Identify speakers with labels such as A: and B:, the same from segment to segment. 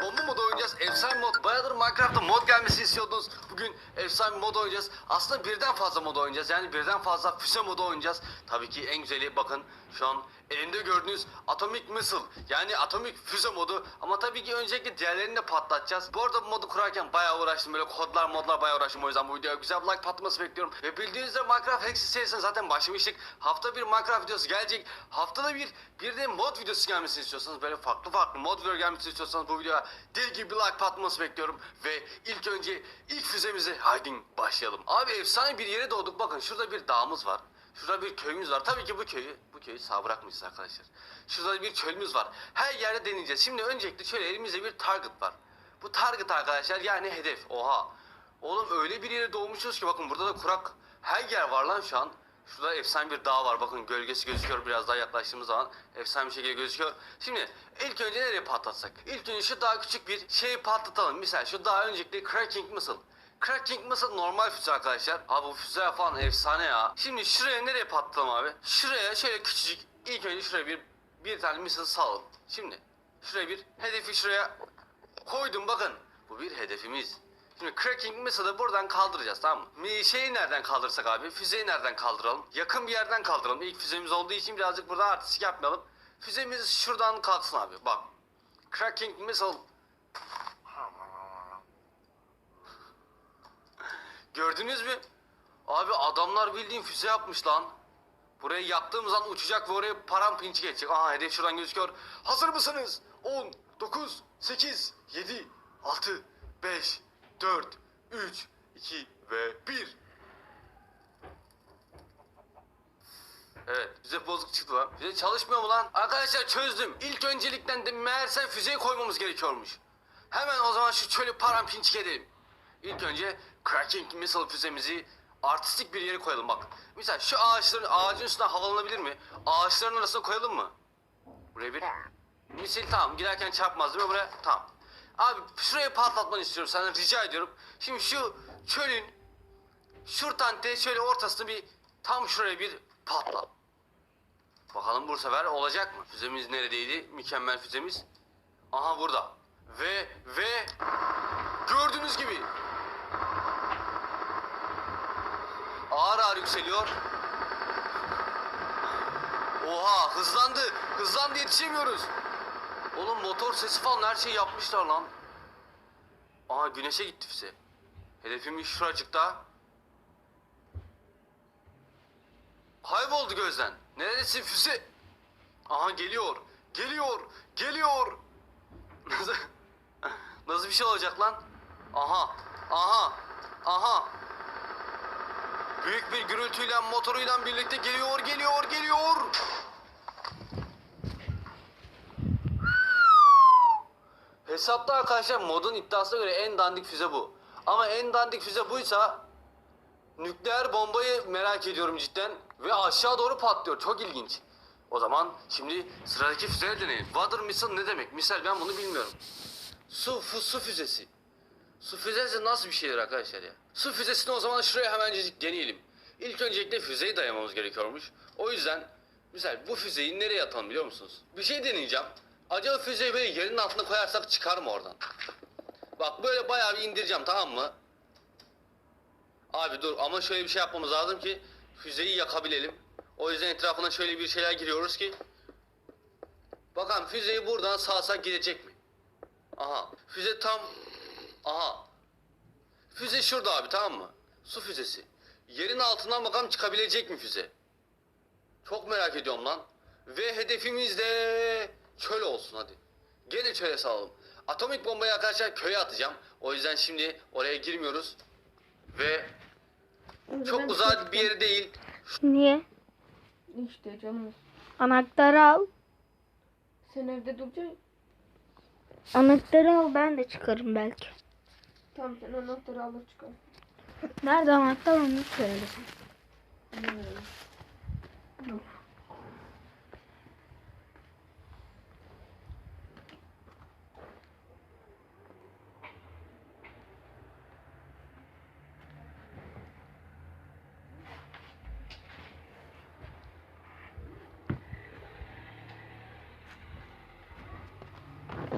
A: bomba modu oynayacağız. Efsane mod. Bayağıdır Minecraft'ta mod gelmesini istiyordunuz. Bugün efsane mod oynayacağız. Aslında birden fazla mod oynayacağız. Yani birden fazla füze modu oynayacağız. Tabii ki en güzeli bakın şu an elimde gördüğünüz Atomic Missile. Yani atomik füze modu. Ama tabii ki öncelikle diğerlerini de patlatacağız. Bu arada bu modu kurarken bayağı uğraştım. Böyle kodlar modlar bayağı uğraştım. O yüzden bu videoya güzel bir like patlaması bekliyorum. Ve bildiğiniz üzere Minecraft Hexi serisine zaten başlamıştık. Hafta bir Minecraft videosu gelecek. Haftada bir bir de mod videosu gelmesini istiyorsanız böyle farklı farklı mod video gelmesini istiyorsanız bu videoya deli gibi like patlaması bekliyorum. Ve ilk önce ilk füzemizi haydi başlayalım. Abi efsane bir yere doğduk. Bakın şurada bir dağımız var. Şurada bir köyümüz var. Tabii ki bu köyü, bu köyü sağ bırakmayacağız arkadaşlar. Şurada bir çölümüz var. Her yerde deneyeceğiz. Şimdi öncelikle şöyle elimizde bir target var. Bu target arkadaşlar yani hedef. Oha. Oğlum öyle bir yere doğmuşuz ki bakın burada da kurak her yer var lan şu an. Şurada efsane bir dağ var. Bakın gölgesi gözüküyor biraz daha yaklaştığımız zaman. Efsane bir şekilde gözüküyor. Şimdi ilk önce nereye patlatsak? İlk önce şu daha küçük bir şeyi patlatalım. Misal şu daha öncelikle cracking missile. Cracking missile normal füze arkadaşlar. Abi bu füze falan efsane ya. Şimdi şuraya nereye patlatalım abi? Şuraya şöyle küçücük ilk önce şuraya bir bir tane missile salalım. Şimdi şuraya bir hedefi şuraya koydum bakın. Bu bir hedefimiz. Şimdi cracking missile'ı buradan kaldıracağız tamam mı? Şeyi nereden kaldırsak abi? Füzeyi nereden kaldıralım? Yakın bir yerden kaldıralım. İlk füzemiz olduğu için birazcık burada artistik yapmayalım. Füzemiz şuradan kalksın abi. Bak. Cracking missile Gördünüz mü? Abi adamlar bildiğin füze yapmış lan. Burayı yaktığımız an uçacak ve oraya paramparça geçecek. Aha hedef şuradan gözüküyor. Hazır mısınız? 10, 9, 8, 7, 6, 5, 4, 3, 2 ve 1. Evet füze bozuk çıktı lan. Füze çalışmıyor mu lan? Arkadaşlar çözdüm. İlk öncelikten de meğerse füzeyi koymamız gerekiyormuş. Hemen o zaman şu çölü paramparçık edelim. İlk önce Cracking Missile füzemizi artistik bir yere koyalım bak. Mesela şu ağaçların ağacın üstüne havalanabilir mi? Ağaçların arasına koyalım mı? Buraya bir misil tamam giderken çarpmaz değil mi buraya? Tamam. Abi şurayı patlatmanı istiyorum senden rica ediyorum. Şimdi şu çölün şuradan de şöyle ortasını bir tam şuraya bir patlat. Bakalım bu sefer olacak mı? Füzemiz neredeydi? Mükemmel füzemiz. Aha burada. Ve ve gördüğünüz gibi ağır ağır yükseliyor. Oha hızlandı. Hızlandı yetişemiyoruz. Oğlum motor sesi falan her şeyi yapmışlar lan. Aha güneşe gitti füze. Hedefimiz şuracıkta. Kayboldu gözden. Neredesin füze? Aha geliyor. Geliyor. Geliyor. Nasıl, nasıl bir şey olacak lan? Aha. Aha. Aha. Büyük bir gürültüyle motoruyla birlikte geliyor, geliyor, geliyor. Hesapta arkadaşlar modun iddiasına göre en dandik füze bu. Ama en dandik füze buysa nükleer bombayı merak ediyorum cidden ve aşağı doğru patlıyor. Çok ilginç. O zaman şimdi sıradaki füzeyi deneyelim. Water missile ne demek? Misal ben bunu bilmiyorum. Su, fu, su füzesi. Su füzesi nasıl bir şeydir arkadaşlar ya? Su füzesini o zaman şuraya hemencecik deneyelim. İlk öncelikle füzeyi dayamamız gerekiyormuş. O yüzden misal bu füzeyi nereye atalım biliyor musunuz? Bir şey deneyeceğim. Acaba füzeyi böyle yerin altına koyarsak çıkar mı oradan? Bak böyle bayağı bir indireceğim tamam mı? Abi dur ama şöyle bir şey yapmamız lazım ki füzeyi yakabilelim. O yüzden etrafına şöyle bir şeyler giriyoruz ki. Bakalım füzeyi buradan sağsak gidecek mi? Aha füze tam... Aha. Füze şurada abi tamam mı? Su füzesi. Yerin altından bakalım çıkabilecek mi füze? Çok merak ediyorum lan. Ve hedefimiz de çöl olsun hadi. Gene çöle salalım. Atomik bombayı arkadaşlar köye atacağım. O yüzden şimdi oraya girmiyoruz. Ve çok uzak bir yeri değil.
B: Niye?
C: İşte canım.
B: Anahtarı al.
C: Sen evde duracaksın.
B: Anahtarı al ben de çıkarım belki.
C: Tamam sen anahtarı alır çıkar.
B: Nerede anahtar onu söyle.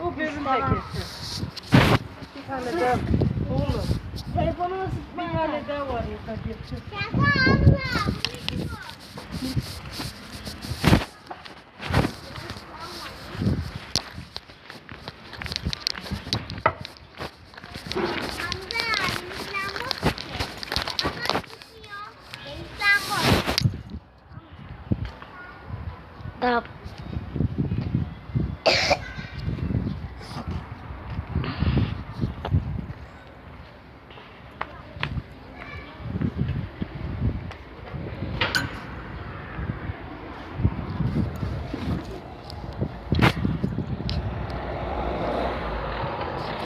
B: Bu bölüm paketi.
D: Bir tane daha. Oğlum. Telefonumu sıkma. Bir tane daha var ya. Şaka
B: abla.